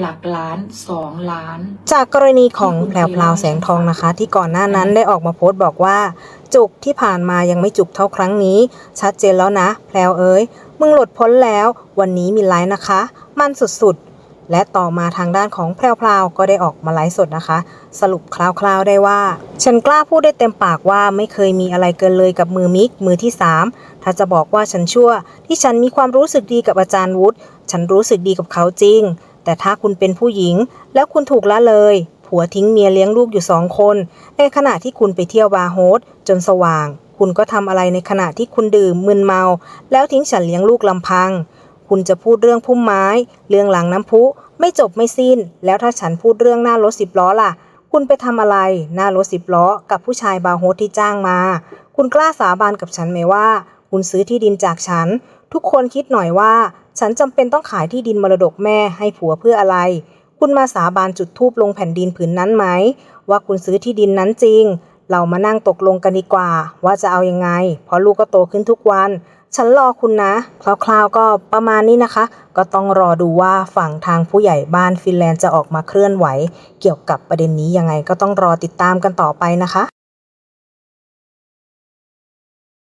หลักล้านสองล้าน จากกรณีของแพรวพราวแสงทองนะคะ ที่ก่อนหน้านั้นได้ออกมาโพสต์บอกว่า จุกที่ผ่านมายังไม่จุกเท่าครั้งนี้ ชัดเจนแล้วนะ แพรวเอ้ยมึงหลุดพ้นแล้ว วันนี้มีไลฟ์นะคะ มันสุดๆ และต่อมาทางด้านของแพรวพราวก็ได้ออกมาไลฟ์สดนะคะ สรุปคร่าวๆได้ว่า ฉันกล้าพูดได้เต็มปากว่าไม่เคยมีอะไรเกินเลยกับมือมิกมือที่สามถ้าจะบอกว่าฉันชั่ว ที่ฉันมีความรู้สึกดีกับอาจารย์วุฒิฉันรู้สึกดีกับเขาจริง แต่ถ้าคุณเป็นผู้หญิงแล้วคุณถูกละเลย ผัวทิ้งเมียเลี้ยงลูกอยู่สองคน ในขณะที่คุณไปเที่ยวบาร์โฮสจนสว่าง คุณก็ทำอะไรในขณะที่คุณดื่มมึนเมา แล้วทิ้งฉันเลี้ยงลูกลำพัง คุณจะพูดเรื่องพุ่มไม้ เรื่องหลังน้ำพุ ไม่จบไม่สิ้น แล้วถ้าฉันพูดเรื่องหน้ารถสิบล้อล่ะ คุณไปทำอะไร หน้ารถสิบล้อ กับผู้ชายบาร์โฮสที่จ้างมา คุณกล้าสาบานกับฉันไหมว่า คุณซื้อที่ดินจากฉัน ทุกคนคิดหน่อยว่า ฉันจำเป็นต้องขายที่ดินมรดกแม่ให้ผัวเพื่ออะไร คุณมาสาบานจุดทูบลงแผ่นดินผืนนั้นไหม ว่าคุณซื้อที่ดินนั้นจริง เรามานั่งตกลงกันดีกว่า ว่าจะเอายังไง เพราะลูกก็โตขึ้นทุกวัน ฉันรอคุณนะ คร่าวๆก็ประมาณนี้นะคะ ก็ต้องรอดูว่าฝั่งทางผู้ใหญ่บ้านฟินแลนด์จะออกมาเคลื่อนไหว เกี่ยวกับประเด็นนี้ยังไงก็ต้องรอติดตามกันต่อไปนะคะ